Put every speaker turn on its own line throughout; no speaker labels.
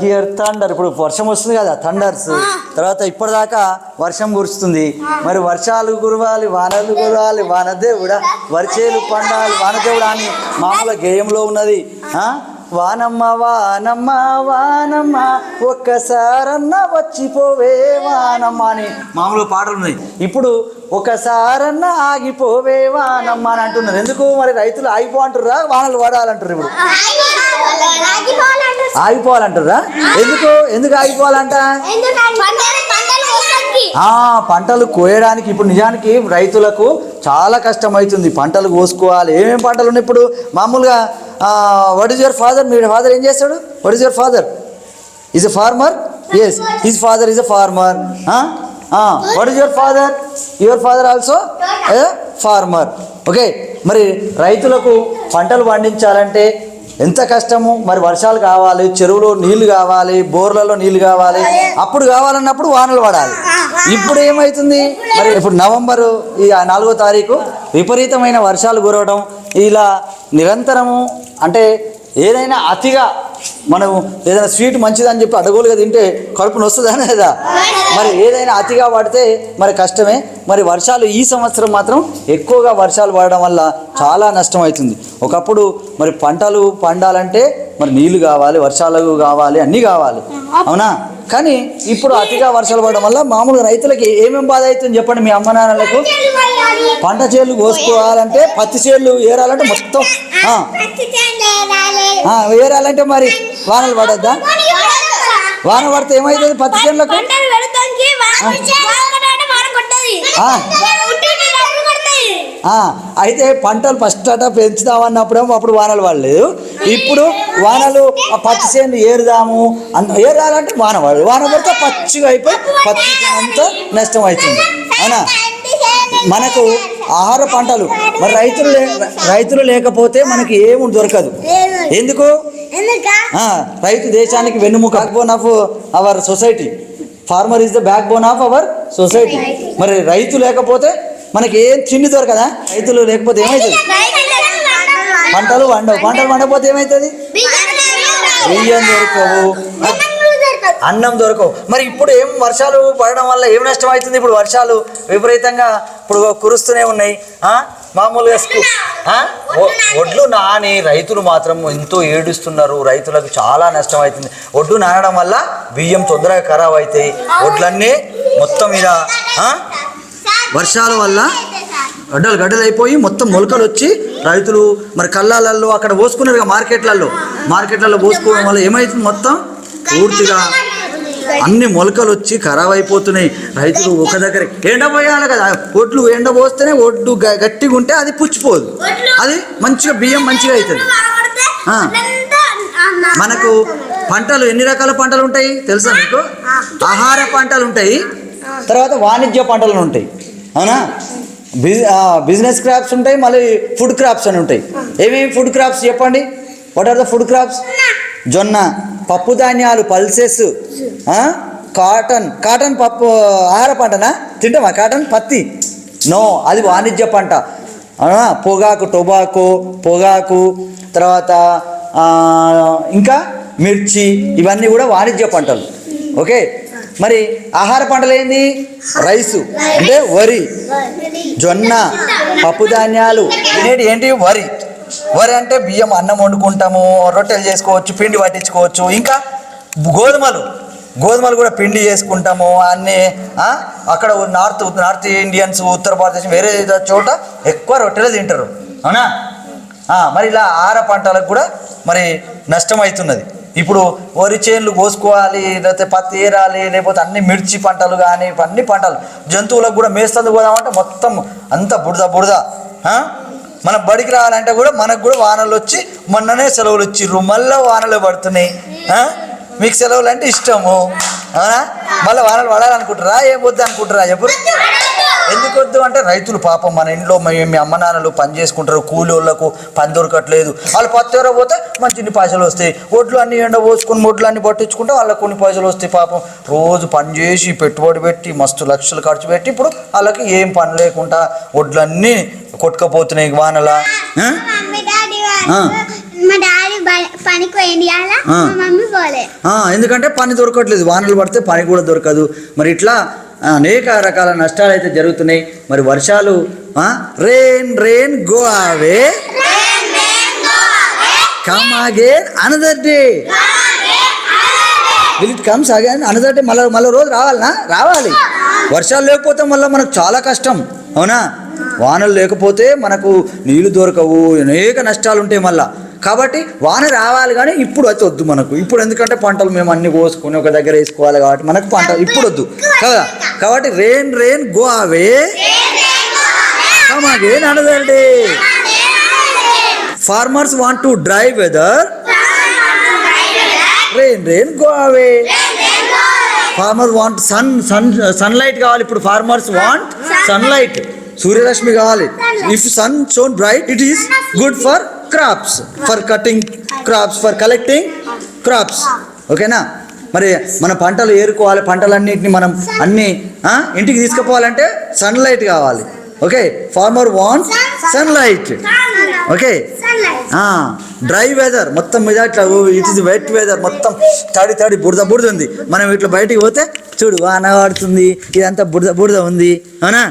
Here thunder ఇప్పుడు వర్షం వస్తుంది కదా థండర్స్ తర్వాత ఇప్పటిదాకా వర్షం కురుస్తుంది. మరి వర్షాలు కురవాలి వానలు కురవాలి వానదేవుడా వర్షేలు పండాలి వానదేవుడా అని మామూలు గేయంలో ఉన్నది. ఆ? వానమ్మ వానమ్మ వానమ్మ ఒక్కసారన్న వచ్చిపోవే వానమ్మ అని మామూలు పాటలు ఉన్నాయి. ఇప్పుడు ఒకసారన్న ఆగిపోవే వానమ్మ అని అంటున్నారు. ఎందుకు? మరి రైతులు ఆగిపో అంటుర్రా వానలు పడాలంటారు ఇప్పుడు. ఆగిపోవాలంటారా ఎందుకు? ఎందుకు ఆగిపోవాలంట? పంటలు కోయడానికి ఇప్పుడు నిజానికి రైతులకు చాలా కష్టమవుతుంది. పంటలు కోసుకోవాలి. ఏమేమి పంటలు ఉన్నాయి ఇప్పుడు? మామూలుగా వాట్ ఈస్ యువర్ ఫాదర్ మీ ఫాదర్ ఏం చేస్తాడు? What is your father is a farmer yes is father is a farmer what is your father your father also farmer okay మరి రైతులకు పంటలు పండించాలంటే ఎంత కష్టము? మరి వర్షాలు కావాలి చెరువులో నీళ్ళు కావాలి బోర్లలో నీళ్ళు కావాలి. అప్పుడు కావాలన్నప్పుడు వానలు పడాలి. ఇప్పుడు ఏమవుతుంది మరి ఇప్పుడు నవంబరు ఈ నాలుగో తారీఖు విపరీతమైన వర్షాలు కురవడం ఇలా నిరంతరము అంటే ఏదైనా అతిగా మనం ఏదైనా స్వీట్ మంచిదని చెప్పి అడగోలుగా తింటే కడుపు నొస్తుందనే కదా మరి ఏదైనా అతిగా పడితే మరి కష్టమే. మరి వర్షాలు ఈ సంవత్సరం మాత్రం ఎక్కువగా వర్షాలు పడడం వల్ల చాలా నష్టం అవుతుంది ఒకప్పుడు మరి పంటలు పండాలంటే మరి నీళ్ళు కావాలి వర్షాలు కావాలి అన్నీ కావాలి. అవునా? కానీ ఇప్పుడు అతిగా వర్షాలు పడడం వల్ల మామూలుగా రైతులకి ఏమేం బాధ అవుతుంది చెప్పండి మీ అమ్మ నాన్నలకు? పంట చేలు కోసుకోవాలంటే పత్తి చేలు ఏరాలంటే మొత్తం ఏరాలంటే మరి వానలు పడద్దా? వాన పడితే ఏమవుతుంది పత్తి చేనులకు
పంటలు పెడతానికి వాన వాన వాన కొట్టది
ఆ.
ఉట్టిని డబ్బులు కొడతాయి
ఆ, అయితే పంటలు ఫస్ట్ అట పెంచుదామన్నప్పుడేమో అప్పుడు వానలు పడలేదు. ఇప్పుడు వానలు పత్తి చేను ఏరుదాము అంత ఏరాలంటే వాన పడదు. వాన పడితే పచ్చిగా అయిపోయి చేను అంతా నష్టం అవుతుంది. అవునా? మనకు ఆహార పంటలు మరి రైతులు లే రైతులు లేకపోతే మనకి ఏమి దొరకదు. ఎందుకు? రైతు దేశానికి వెన్నుముక backbone of our society farmer is the backbone of our society మరి రైతు లేకపోతే మనకి ఏం తిండి దొరకదా? రైతులు లేకపోతే ఏమవుతుంది పంటలు వండవు పంటలు వండకపోతే ఏమవుతుంది బియ్యం దొరకవు. అన్నం దొరకవు. మరి ఇప్పుడు ఏం వర్షాలు పడడం వల్ల ఏం నష్టం అవుతుంది ఇప్పుడు వర్షాలు? విపరీతంగా ఇప్పుడు కురుస్తూనే ఉన్నాయి. ఆ? మామూలుగా ఒడ్లు నాని రైతులు మాత్రం ఎంతో ఏడుస్తున్నారు. రైతులకు చాలా నష్టం అవుతుంది ఒడ్లు నానడం వల్ల బియ్యం తొందరగా ఖరాబ్ అవుతాయి. ఒడ్లన్నీ మొత్తం మీద? వర్షాల వల్ల గడ్డలు గడ్డలు అయిపోయి మొత్తం మొలకలు వచ్చి రైతులు మరి కళ్ళాలలో అక్కడ పోసుకున్నారు కదా మార్కెట్లలో మార్కెట్లలో పోసుకోవడం వల్ల ఏమైతుంది మొత్తం? పూర్తిగా అన్ని మొలకలు వచ్చి ఖరాబ్ అయిపోతున్నాయి. రైతులు ఒక దగ్గర ఎండ పోయాలి కదా. ఒడ్లు ఎండ పోస్తేనే ఒడ్డు గ- గట్టిగా ఉంటే అది పుచ్చిపోదు. అది మంచిగా బియ్యం మంచిగా అవుతుంది. మనకు పంటలు ఎన్ని రకాల పంటలు ఉంటాయి తెలుసా మీకు? ఆహార పంటలు ఉంటాయి. తర్వాత వాణిజ్య పంటలు ఉంటాయి. అవునా? బిజి బిజినెస్ క్రాప్స్ ఉంటాయి మళ్ళీ ఫుడ్ క్రాప్స్ అని ఉంటాయి. ఏమేమి ఫుడ్ క్రాప్స్ చెప్పండి? What are the food crops జొన్న పప్పు ధాన్యాలు పల్సెస్ కాటన్. కాటన్ పప్పు ఆహార పంటనా? తింటామా కాటన్? పత్తి. నో అది వాణిజ్య పంట. అవునా? పొగాకు టొబాకో పొగాకు తర్వాత ఇంకా మిర్చి ఇవన్నీ కూడా వాణిజ్య పంటలు. ఓకే? మరి ఆహార పంటలు ఏంది రైసు. అంటే వరి. జొన్న పప్పు ధాన్యాలు. తినేటి ఏంటి? వరి. వరి అంటే బియ్యం అన్నం వండుకుంటాము రొట్టెలు చేసుకోవచ్చు పిండి పట్టించుకోవచ్చు. ఇంకా గోధుమలు. గోధుమలు కూడా పిండి చేసుకుంటాము. అన్నీ అక్కడ నార్త్ నార్త్ ఇండియన్స్ ఉత్తర భారతదేశం వేరే చోట ఎక్కువ రొట్టెలు తింటారు. అవునా? మరి ఇలా ఆహార పంటలకు కూడా మరి నష్టం అవుతున్నది. ఇప్పుడు వరి చేనులు కోసుకోవాలి లేకపోతే పత్తి ఏరాలి లేకపోతే అన్ని మిర్చి పంటలు కానీ అన్ని పంటలు. జంతువులకు కూడా మేస్తుంది పోదామంటే మొత్తం అంత బుడద బుడద మనం మన బడికి రావాలంటే కూడా మనకు కూడా వానలు వచ్చి మొన్ననే సెలవులు వచ్చిర్రు మళ్ళీ వానలు పడుతున్నాయి. మీకు సెలవులు అంటే ఇష్టము. అవునా మళ్ళీ వానలు పడాలనుకుంటారా ఏం వద్దు అనుకుంటారా చెప్పు. ఎందుకు వద్దు అంటే రైతులు పాపం మన ఇంట్లో మీ మీ అమ్మ నాన్నలు పని చేసుకుంటారు. కూలోళ్ళకు పని దొరకట్లేదు. వాళ్ళు పత్తెర పోతే మంచి పైసలు వస్తాయి. ఒడ్లు అన్ని ఎండ పోసుకొని ఒడ్లు అన్ని పట్టించుకుంటే వాళ్ళకి కొన్ని పైసలు వస్తాయి పాపం. రోజు పని చేసి పెట్టుబడి పెట్టి మస్తు లక్షలు ఖర్చు పెట్టి ఇప్పుడు వాళ్ళకి ఏం పని లేకుండా ఒడ్లన్నీ కొట్టుకపోతున్నాయి వానలా?
మా డాడీ పనికి పోయింది. అలా. మా మమ్మీ
ఆ, ఎందుకంటే పని దొరకట్లేదు. వానలు పడితే పని కూడా దొరకదు. మరి ఇట్లా అనేక రకాల నష్టాలు అయితే జరుగుతున్నాయి. మరి వర్షాలు rain rain go away. Come again another day will it comes again another day మళ్ళీ మళ్ళీ రోజు రావాలనా? రావాలి. వర్షాలు లేకపోతే మళ్ళీ మనకు చాలా కష్టం. అవునా? వానలు లేకపోతే మనకు నీళ్ళు దొరకవు. అనేక నష్టాలు ఉంటాయి మళ్ళా. కాబట్టి వాన రావాలి కానీ ఇప్పుడు అయితే వద్దు మనకు. ఇప్పుడు ఎందుకంటే పంటలు మేము అన్ని కోసుకొని ఒక దగ్గర వేసుకోవాలి కాబట్టి మనకు పంట ఇప్పుడు వద్దు. కదా? కాబట్టి rain rain go away come again another day farmers want to dry weather rain rain go away farmer want sun sun sunlight కావాలి. ఇప్పుడు ఫార్మర్స్ వాంట్ సన్లైట్ సూర్యరశ్మి కావాలి. If sun shone bright it is good for crops for cutting crops for collecting crops ఓకేనా మరి మన పంటలు ఏరుకోవాలి పంటలన్నింటినీ మనం అన్ని ఇంటికి తీసుకుపోవాలంటే సన్లైట్ కావాలి. Okay farmer want sunlight okay dry weather మొత్తం మీద ఇట్లా ఇట్ ఇస్ వెట్ వెదర్ మొత్తం తడి తడి బురద బురద ఉంది. మనం ఇట్లా బయటికి పోతే చూడు వాన పడుతుంది ఇదంతా బురద బురద ఉంది. అవునా?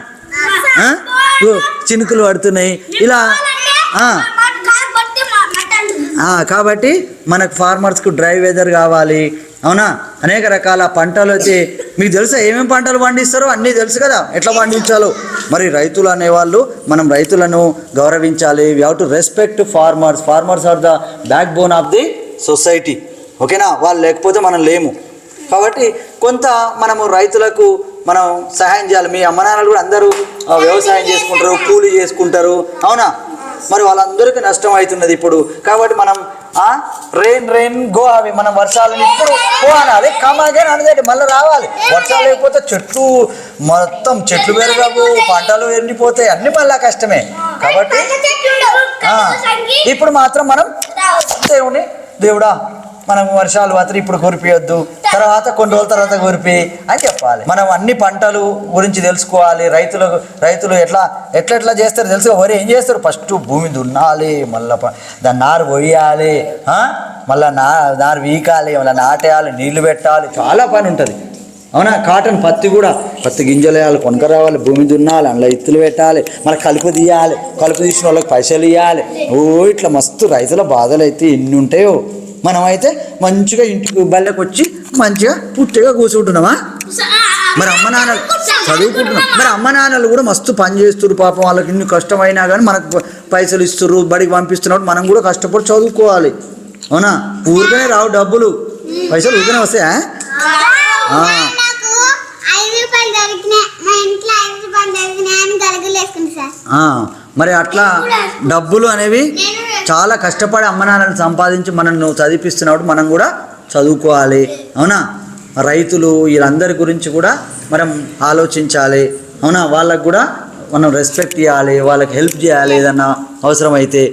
చినుకులు పడుతున్నాయి. ఇలా కాబట్టి మనకు ఫార్మర్స్కు డ్రై వెదర్ కావాలి. అవునా? అనేక రకాల పంటలు అయితే మీకు తెలుసా ఏమేమి పంటలు పండిస్తారో? అన్నీ తెలుసు కదా. ఎట్లా పండించాలో? మరి రైతులు అనేవాళ్ళు మనం రైతులను గౌరవించాలి. We have to respect farmers farmers are the backbone of the society ఓకేనా? వాళ్ళు లేకపోతే మనం లేము. కాబట్టి కొంత మనము రైతులకు మనం సహాయం చేయాలి. మీ అమ్మ నాన్నలు కూడా అందరూ వ్యవసాయం చేసుకుంటారు కూలీ చేసుకుంటారు. అవునా? మరి వాళ్ళందరికీ నష్టం అవుతున్నది ఇప్పుడు. కాబట్టి మనం ఆ రెయిన్ రెయిన్ గో అవి మనం వర్షాలను ఇప్పుడు గో అనాలి కమాగే అనదండి మళ్ళీ రావాలి. వర్షాలు లేకపోతే చెట్లు మొత్తం చెట్లు పెరగవు పంటలు ఎండిపోతాయి. అన్ని మళ్ళా కష్టమే. కాబట్టి ఇప్పుడు మాత్రం మనం దేవుని దేవుడా మనం వర్షాలు మాత్రం ఇప్పుడు కురిపియొద్దు. తర్వాత కొన్ని రోజుల తర్వాత కురిపి అని చెప్పాలి. మనం అన్ని పంటలు గురించి తెలుసుకోవాలి. రైతులు రైతులు ఎట్లా ఎట్లా ఎట్లా చేస్తారు తెలుసు వరి ఏం చేస్తారు? ఫస్ట్ భూమి దున్నాలి మళ్ళీ దాన్ని నారు పోయాలి మళ్ళీ నా నారు వీకాలి మళ్ళీ నాటేయాలి నీళ్ళు పెట్టాలి. చాలా పని ఉంటుంది. అవునా? కాటన్ పత్తి కూడా పత్తి గింజలు వేయాలి కొనుక రావాలి భూమి దున్నాలి అందులో ఇత్తులు పెట్టాలి మన కలుపు తీయాలి. కలుపు తీసిన వాళ్ళకి పైసలు ఇవ్వాలి ఓ ఇట్లా మస్తు రైతుల బాధలు అయితే ఎన్ని ఉంటాయో. మనమైతే మంచిగా ఇంటికి బళ్ళకి వచ్చి మంచిగా పుట్టిగా కూర్చుంటున్నామా? మరి అమ్మ నాన్నలు చదువుకుంటున్నాం మరి అమ్మ నాన్నలు కూడా మస్తు పని చేస్తున్నారు పాపం. వాళ్ళకి ఇన్ని కష్టమైనా కానీ మనకు పైసలు ఇస్తున్నారు బడికి పంపిస్తున్నప్పుడు మనం కూడా కష్టపడి చదువుకోవాలి. అవునా? ఊరికనే రావు డబ్బులు. పైసలు ఊరికనే వస్తాయా? మరి అట్లా డబ్బులు అనేవి చాలా కష్టపడి అమ్మ నాన్నలు సంపాదించి మనల్ని చదివిపిస్తున్నప్పుడు మనం కూడా చదువుకోవాలి. అవునా? రైతులు వీళ్ళందరి గురించి కూడా మనం ఆలోచించాలి. అవునా? వాళ్ళకు కూడా మనం రెస్పెక్ట్ ఇవ్వాలి వాళ్ళకి హెల్ప్ చేయాలి ఏదన్నా అవసరమైతే.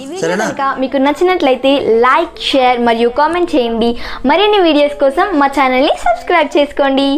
వీడియో
సరేనా?
మీకు నచ్చినట్లయితే లైక్ షేర్ మరియు కామెంట్ చేయండి. మరిన్ని వీడియోస్ కోసం మా ఛానల్ని సబ్స్క్రైబ్ చేసుకోండి.